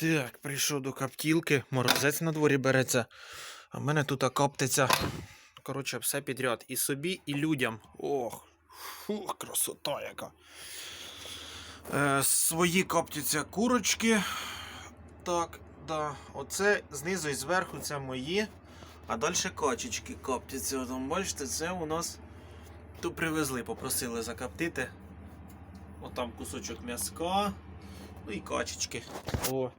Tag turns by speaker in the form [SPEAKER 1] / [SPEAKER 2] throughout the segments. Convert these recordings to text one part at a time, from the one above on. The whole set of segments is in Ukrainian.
[SPEAKER 1] Так, прийшов до коптілки, морозець на дворі береться, а в мене тут коптиться. Коротше, все підряд. І собі, і людям. Ох, фух, красота яка. Е, свої коптяться курочки. Так, да. Оце знизу і зверху це мої. А далі качечки коптяться. Там, бачите, це у нас тут привезли, попросили закоптити. Отам кусочок м'яска. Ну і качечки. О.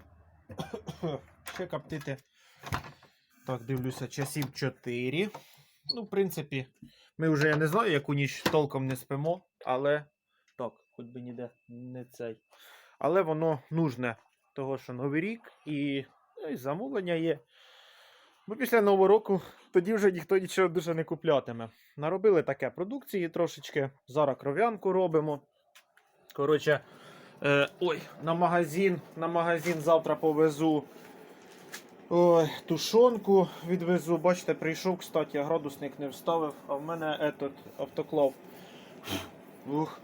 [SPEAKER 1] Ще коптити. Так, дивлюся, часів 4. Ну, в принципі, ми вже я не знаю, яку ніч толком не спимо, але. Так, хоч би ніде не цей. Але воно нужне, того що Новий рік і, ну, і замовлення є. Бо після Нового року тоді вже ніхто нічого дуже не куплятиме. Наробили таке продукції трошечки. Зараз кров'янку робимо. Коротше, е, ой, на магазин, на магазин завтра повезу. Ой, тушонку відвезу. Бачите, прийшов, кстати, я градусник не вставив, а в мене этот автоклав. Ух.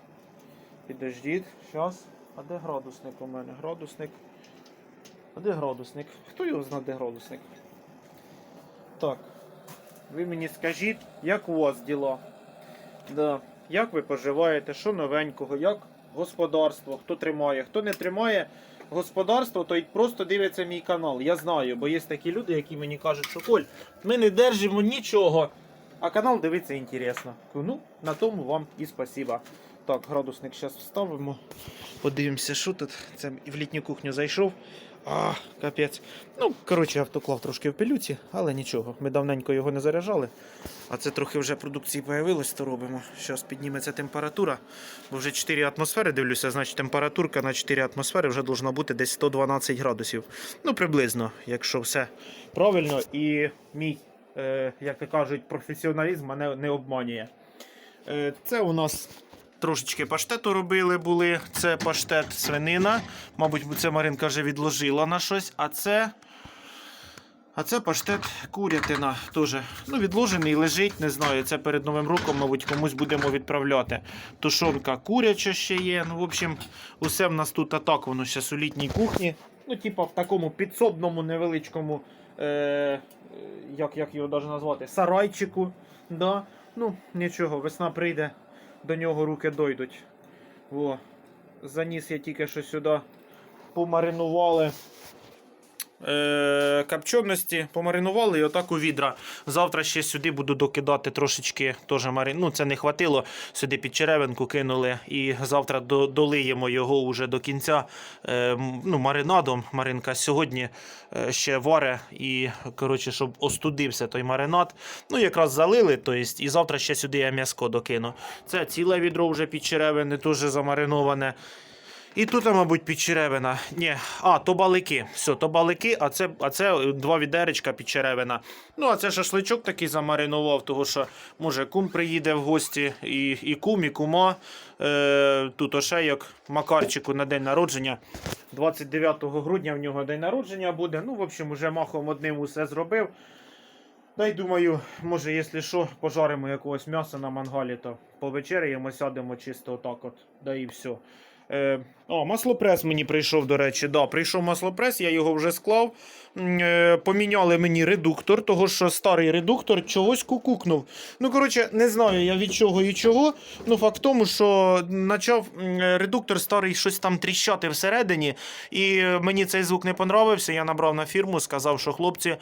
[SPEAKER 1] Підождіть, зараз. А де градусник у мене? Градусник. А де градусник? Хто його знає, де градусник? Так. Ви мені скажіть, як у вас діла? Да. Як ви поживаєте? Що новенького? Як господарство? Хто тримає? Хто не тримає господарство, той просто дивиться мій канал. Я знаю, бо є такі люди, які мені кажуть, що Коль, ми не держимо нічого. А канал дивиться інтересно. Ну, на тому вам і спасіба. Так, градусник зараз вставимо. Подивимося, що тут. Це в літню кухню зайшов. А, капець. Ну, коротше, автоклав трошки в пилюці, але нічого. Ми давненько його не заряджали. А це трохи вже продукції появилось, то робимо. Зараз підніметься температура. Бо вже 4 атмосфери дивлюся, значить температурка на 4 атмосфери вже должна бути десь 112 градусів. Ну, приблизно, якщо все правильно, і мій, е, як то кажуть, професіоналізм мене не обманює. Е, це у нас трошечки паштету робили були. Це паштет свинина. Мабуть, це Маринка вже відложила на щось. А це. А це паштет курятина теж. Ну, відложений, лежить, не знаю. Це перед Новим роком, мабуть, комусь будемо відправляти. Тушонка куряча ще є. Ну, в общем, усе в нас тут атак, воно ще у літній кухні. Ну, типа в такому підсобному невеличкому, е, як, як його навіть назвати, сарайчику. Да. Ну, нічого, весна прийде, до нього руки дойдуть. О, заніс я тільки що сюди помаринували е, копченості, помаринували і отак у відра. Завтра ще сюди буду докидати трошечки теж марин. Ну, це не хватило. Сюди під черевинку кинули. І завтра до, долиємо його уже до кінця е, ну, маринадом. Маринка сьогодні е, ще варе і коротше, щоб остудився той маринад. Ну, якраз залили, то есть, і завтра ще сюди я м'яско докину. Це ціле відро вже під черевини, теж замариноване. І тут, мабуть, підчеревина. Ні, а, то балики. Все, то балики, а це, а це два відеречка підчеревина. Ну, а це шашличок такий замаринував, того що, може, кум приїде в гості, і, і кум, і кума. Е, тут ошейок Макарчику на день народження. 29 грудня в нього день народження буде. Ну, в общем, уже махом одним усе зробив. Дай думаю, може, якщо що, пожаримо якогось м'яса на мангалі, то повечеряємо, сядемо чисто отак от, да і все. Е, о, маслопрес мені прийшов, до речі. Да, прийшов маслопрес, я його вже склав. Е, поміняли мені редуктор, того що старий редуктор чогось кукукнув. Ну, коротше, не знаю я від чого і чого. Ну, факт в тому, що почав е, редуктор старий щось там тріщати всередині, і е, мені цей звук не понравився. Я набрав на фірму, сказав, що хлопці,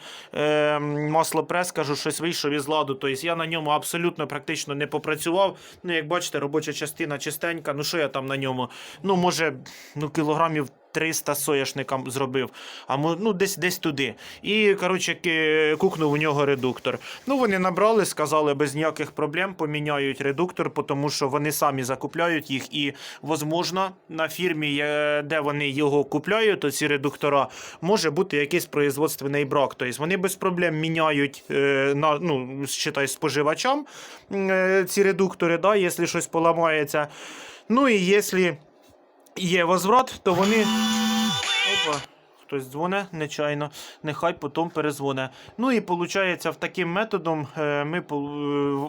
[SPEAKER 1] маслопрес, кажу, щось вийшов із ладу. Тобто я на ньому абсолютно практично не попрацював. Ну, як бачите, робоча частина чистенька. Ну, що я там на ньому? Ну, може, ну, кілограмів 300 соняшникам зробив, а ну, десь десь туди. І, коротше, кукнув у нього редуктор. Ну, вони набрали, сказали, без ніяких проблем поміняють редуктор, тому що вони самі закупляють їх. І, можливо, на фірмі, де вони його купляють, оці редуктора, може бути якийсь производственний брак. Тобто вони без проблем міняють е, на, ну, считай, споживачам е, ці редуктори, да, якщо щось поламається. Ну і якщо є возврат, то вони. Опа. Хтось дзвоне нечайно, нехай потім перезвоне. Ну і виходить, в таким методом е, ми, е,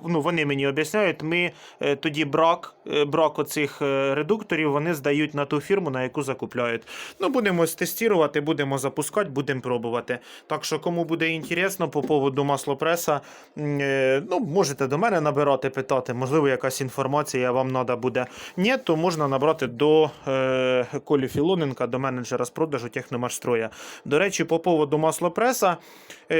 [SPEAKER 1] ну, вони мені об'ясняють, ми е, тоді брак, брак оцих редукторів вони здають на ту фірму, на яку закупляють. Ну, будемо тестувати, будемо запускати, будемо пробувати. Так що, кому буде інтересно по поводу маслопреса, ну, можете до мене набирати, питати, можливо, якась інформація вам треба буде. Ні, то можна набрати до Колі Філоненка, до менеджера з продажу техномашстроя. До речі, по поводу маслопреса,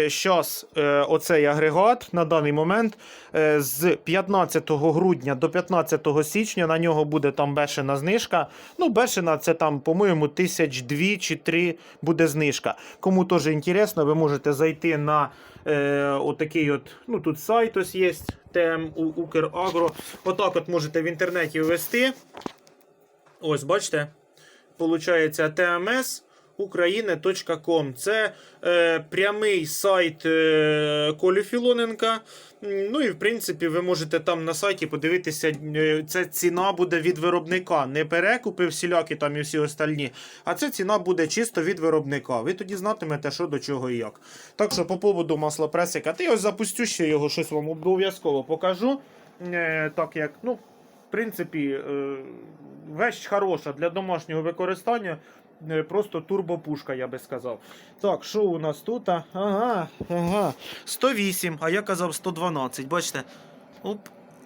[SPEAKER 1] зараз е, оцей агрегат на даний момент е, з 15 грудня до 15 січня на нього буде там бешена знижка. Ну, бешена це там, по-моєму, тисяч дві чи три буде знижка. Кому теж інтересно, ви можете зайти на е, отакий от, ну тут сайт ось є, ТМ Украгро. Отак от можете в інтернеті ввести. Ось, бачите, получається TMS Україна.ком. Це е, прямий сайт е, Колі Філоненка. Ну і в принципі ви можете там на сайті подивитися, е, це ціна буде від виробника, не перекупи всілякі там і всі остальні, а це ціна буде чисто від виробника. Ви тоді знатимете, що до чого і як. Так що по поводу маслопресика, ти ось запустю ще його, щось вам обов'язково покажу. Е, так як, ну, в принципі, е, вещь хороша для домашнього використання. Е, Просто турбопушка, я би сказав. Так, що у нас тут? Ага, ага. 108, а я казав 112. Бачите? Оп.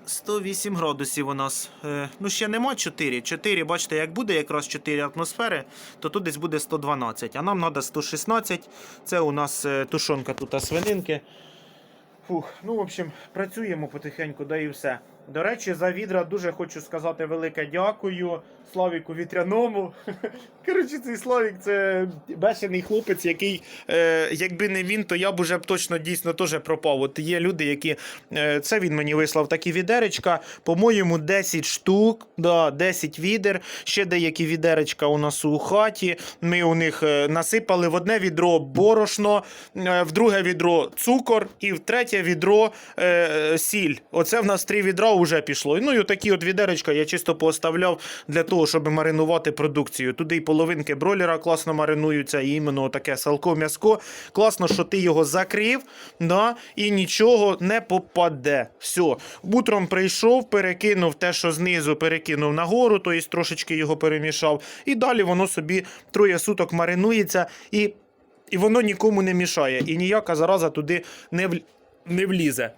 [SPEAKER 1] 108 градусів у нас. Е, ну, ще нема 4. 4, бачите, як буде якраз 4 атмосфери, то тут десь буде 112. А нам треба 116. Це у нас е, тушонка тут свининки. Фух, ну, в общем, працюємо потихеньку, да і все. До речі, за відра дуже хочу сказати велике дякую Славіку Вітряному. Коротше, цей Славік це бешений хлопець, який, е, якби не він, то я б уже б точно дійсно теж пропав. От є люди, які. Е, це він мені вислав такі відеречка. По-моєму, 10 штук, да, 10 відер. Ще деякі відеречка у нас у хаті. Ми у них е, насипали в одне відро борошно, е, в друге відро цукор і в третє відро е, сіль. Оце в нас три відра вже пішло. Ну і такі от відеречка я чисто поставляв для того, щоб маринувати продукцію. Туди й половинки бройлера класно маринуються, і іменно таке салко м'яско. Класно, що ти його закрив, да, і нічого не попаде. Все. Утром прийшов, перекинув те, що знизу перекинув нагору, тобто трошечки його перемішав. І далі воно собі троє суток маринується і, і воно нікому не мішає. І ніяка зараза туди не, в, не влізе.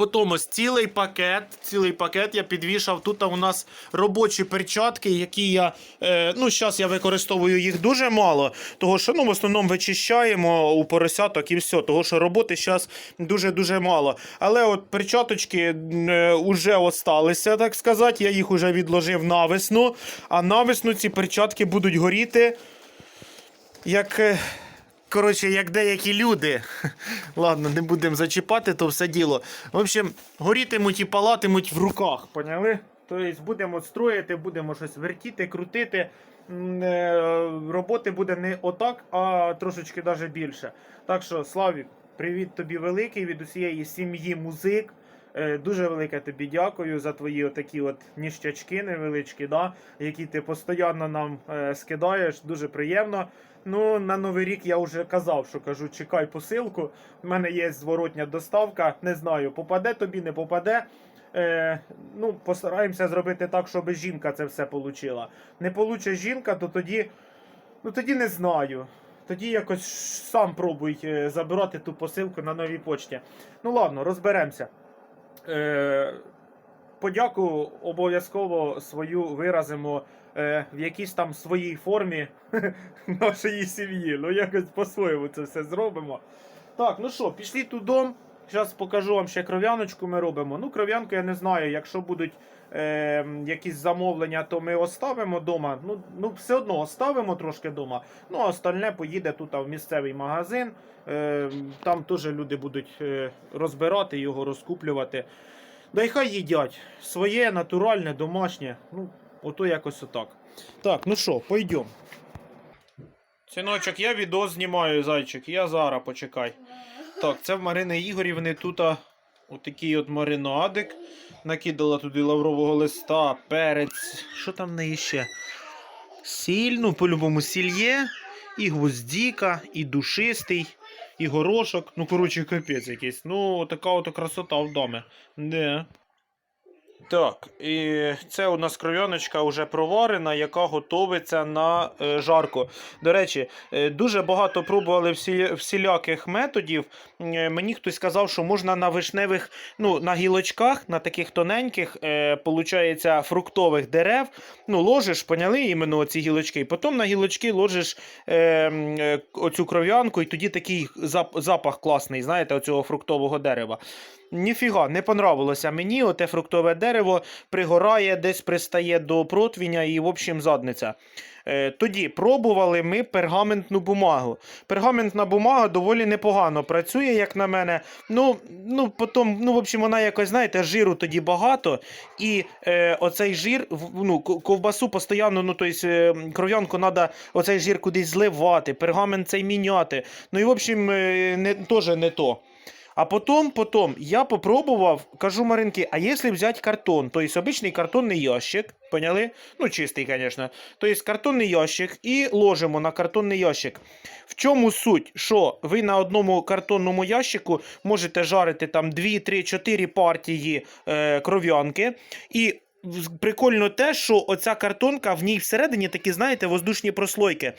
[SPEAKER 1] Потім ось цілий пакет, цілий пакет я підвішав. Тут у нас робочі перчатки, які я. Е, ну, зараз я використовую їх дуже мало, того що ну, в основному вичищаємо у поросяток і все. Того що роботи зараз дуже-дуже мало. Але от перчаточки е, уже осталися, так сказати. Я їх уже відложив на весну. А на весну ці перчатки будуть горіти. Як. Коротше, як деякі люди. Ладно, не будемо зачіпати то все діло. В общем, горітимуть і палатимуть в руках, поняли? Тобто будемо строїти, будемо щось вертіти, крутити. Е, Роботи буде не отак, а трошечки даже більше. Так що, Славік, привіт тобі великий від усієї сім'ї музик. Е, Дуже велике тобі дякую за твої отакі от ніщачки невеличкі, да, які ти постійно нам е, скидаєш. Дуже приємно. Ну, на Новий рік я вже казав, що кажу, чекай посилку. У мене є зворотня доставка. Не знаю, попаде тобі, не попаде. Е, ну, постараємося зробити так, щоб жінка це все отримала. Не получить жінка, то тоді. Ну тоді не знаю. Тоді якось сам пробуй е, забирати ту посилку на новій почті. Ну ладно, розберемося. Е, подяку обов'язково свою виразимо е, в якійсь там своїй формі нашої сім'ї. Ну, якось по-своєму це все зробимо. Так, ну що, пішли тудом. Зараз покажу вам ще кров'яночку ми робимо. Ну, кров'янку я не знаю, якщо будуть е, якісь замовлення, то ми оставимо вдома. Ну, ну, все одно оставимо трошки вдома. Ну, а остальне поїде тут в місцевий магазин. Е, там теж люди будуть е, розбирати його, розкуплювати. Да й хай їдять. Своє, натуральне, домашнє. Ну, ото якось отак. Так, ну що, пойдем. Синочок, я відео знімаю, зайчик. Я зараз почекай. Так, це в Марини Ігорівни тут отакий от маринадик. Накидала туди лаврового листа, перець. Що там в неї ще? Сіль, ну, по-любому сіль є. І гвоздіка, і душистий, і горошок. Ну, коротше, капець якийсь. Ну, така от красота в домі. Так, і це у нас кров'яночка вже проварена, яка готовиться на е, жарку. До речі, е, дуже багато пробували всі, всіляких методів. Е, мені хтось сказав, що можна на вишневих, ну, на гілочках, на таких тоненьких, е, фруктових дерев. Ну, ложиш, поняли іменно оці гілочки. Потім на гілочки ложиш е, оцю кров'янку, і тоді такий зап- запах класний, знаєте, оцього фруктового дерева. Ніфіга, не понравилося мені. Оте фруктове дерево пригорає, десь пристає до противня і, в общем, задниця. Е, тоді пробували ми пергаментну бумагу. Пергаментна бумага доволі непогано працює, як на мене. Ну, ну, потім, ну, в общем, вона якось, знаєте, жиру тоді багато. І е, оцей жир, ну, ковбасу постійно, ну, тобто, е, кров'янку треба оцей жир кудись зливати, пергамент цей міняти. Ну і, в общем, е, не, теж не то. А потом, потом я попробував, кажу Маринки, а если взять картон, то есть обычный картонный ящик, поняли? Ну, чистий, конечно. То есть картонний ящик і ложимо на картонний ящик. В чому суть? Що ви на одному картонному ящику можете жарити там 2, 3, 4 партії е, кров'янки. І з- прикольно те, що оця картонка в ній всередині такі, знаєте, воздушні прослойки.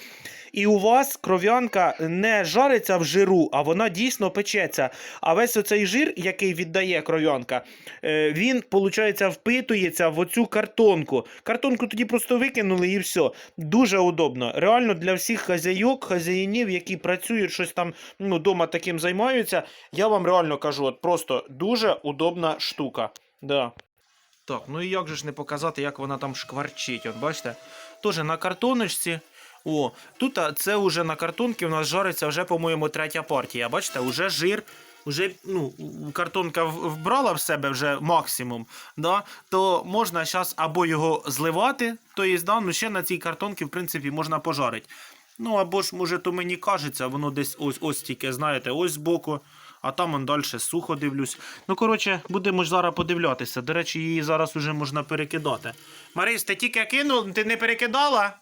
[SPEAKER 1] І у вас кров'янка не жариться в жиру, а вона дійсно печеться. А весь оцей жир, який віддає кров'янка, е, він, виходить, впитується в оцю картонку. Картонку тоді просто викинули і все. Дуже удобно. Реально для всіх хазяйок, хазяїнів, які працюють, щось там ну, дома таким займаються. Я вам реально кажу, от просто дуже удобна штука. Да. Так, ну і як же ж не показати, як вона там шкварчить. От бачите? Теж на картоночці. О, тут це вже на картонці у нас жариться вже, по-моєму, третя партія. Бачите, вже жир, вже ну, картонка вбрала в себе вже максимум, да, то можна зараз або його зливати, то є, да, ну ще на цій картонці, в принципі, можна пожарити. Ну, або ж, може, то мені кажеться, воно десь ось ось тільки, знаєте, ось збоку, а там он далі сухо дивлюсь. Ну, коротше, будемо зараз подивлятися. До речі, її зараз уже можна перекидати. Марис, ти тільки кинув, ти не перекидала?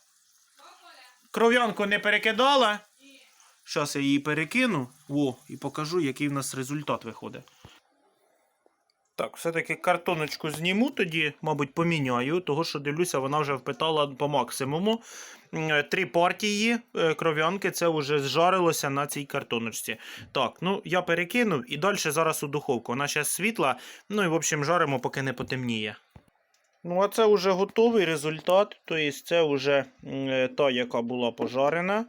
[SPEAKER 1] Кров'янку не перекидала? Зараз я її перекину. О, і покажу, який в нас результат виходить. Так, все-таки картоночку зніму тоді, мабуть, поміняю, того що дивлюся, вона вже впитала по максимуму. Е, Три партії е, кров'янки це вже зжарилося на цій картоночці. Так, ну я перекинув і далі зараз у духовку. Вона зараз світла, ну і в общем жаримо, поки не потемніє. Ну, а це вже готовий результат. Тобто це вже е, та, яка була пожарена.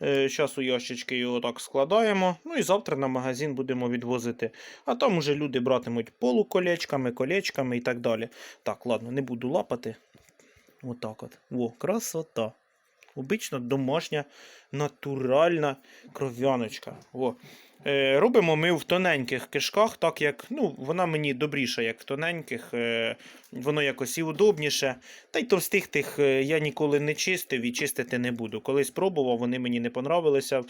[SPEAKER 1] Зараз у ящички його так складаємо. Ну і завтра на магазин будемо відвозити. А там уже люди братимуть полуколечками, колечками і так далі. Так, ладно, не буду лапати. Отак от. О, красота. Обично домашня натуральна кров'яночка. О. Е, робимо ми в тоненьких кишках, так як ну, вона мені добріша, як в тоненьких, е, воно якось і удобніше. Та й товстих тих е, я ніколи не чистив і чистити не буду. Колись пробував, вони мені не понравилися.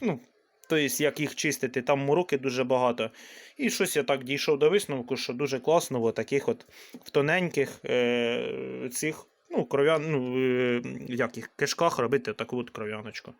[SPEAKER 1] Ну, Тобто, як їх чистити, там мороки дуже багато. І щось я так дійшов до висновку, що дуже класно в таких от в тоненьких цих ну, кров'ян, ну, як їх, кишках робити таку от кров'яночку.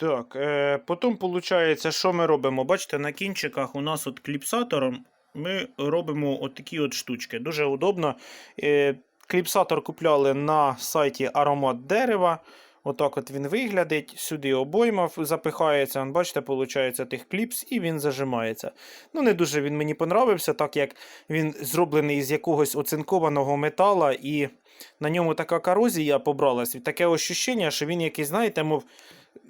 [SPEAKER 1] Так, е, потім виходить, що ми робимо? Бачите, на кінчиках у нас от кліпсатором ми робимо от такі от штучки. Дуже удобно. Е, кліпсатор купляли на сайті Аромат дерева. Отак от він виглядить. Сюди обойма запихається. Бачите, виходить тих кліпс, і він зажимається. Ну, не дуже він мені понравився, так як він зроблений з якогось оцинкованого метала, і на ньому така корозія побралась. Таке ощущення, що він якийсь, знаєте, мов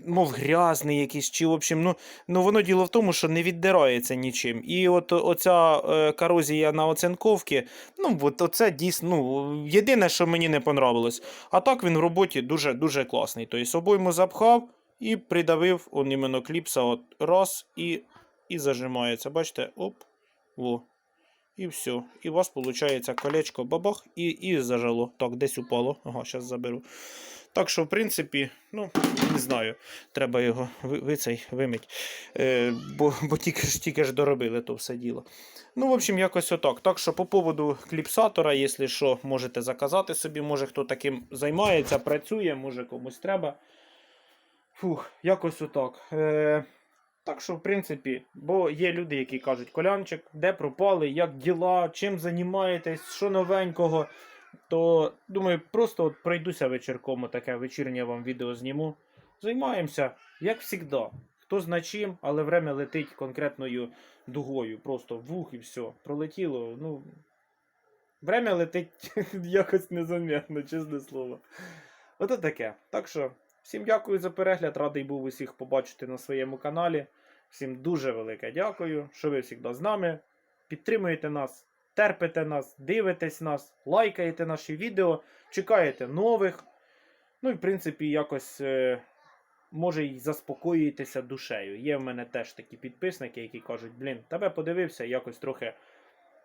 [SPEAKER 1] мов грязний якийсь, чи в общем, ну, ну воно діло в тому, що не віддирається нічим. І от оця е, корозія на оцинковці, ну, от оце дійсно, ну, єдине, що мені не понравилось. А так він в роботі дуже дуже класний. Тобто обойму запхав і придавив он іменно кліпса от раз і, і зажимається. Бачите, оп, во. І все. І у вас виходить колечко бабах і, і зажало. Так, десь упало. Ага, зараз заберу. Так що, в принципі, ну, не знаю, треба його ви, цей вимить. Е, бо, бо тільки ж тільки ж доробили то все діло. Ну, в общем, якось отак. Так що по поводу кліпсатора, якщо що, можете заказати собі, може хто таким займається, працює, може комусь треба. Фух, якось отак. Е, так що, в принципі, бо є люди, які кажуть, Колянчик, де пропали, як діла, чим займаєтесь, що новенького. То думаю, просто от пройдуся вечірком, таке вечірнє вам відео зніму. Займаємося, як завжди. Хто зна чим, але время летить конкретною дугою. Просто вух і все. Пролетіло. Ну. Время летить якось незамітно, чесне слово. Ото таке. Так що, всім дякую за перегляд. Радий був усіх побачити на своєму каналі. Всім дуже велике дякую, що ви завжди з нами. Підтримуєте нас, терпите нас, дивитесь нас, лайкаєте наші відео, чекаєте нових. Ну і в принципі, якось е, може й заспокоюєтеся душею. Є в мене теж такі підписники, які кажуть, блін, тебе подивився, якось трохи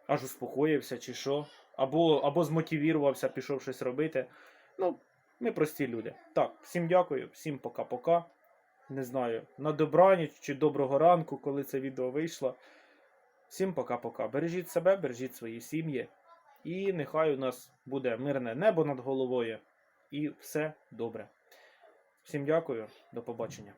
[SPEAKER 1] аж успокоївся чи що. Або, або змотивірувався, пішов щось робити. Ну, ми прості люди. Так, всім дякую, всім пока-пока. Не знаю, на добраніч чи доброго ранку, коли це відео вийшло. Всім пока-пока. Бережіть себе, бережіть свої сім'ї. І нехай у нас буде мирне небо над головою. І все добре. Всім дякую, до побачення.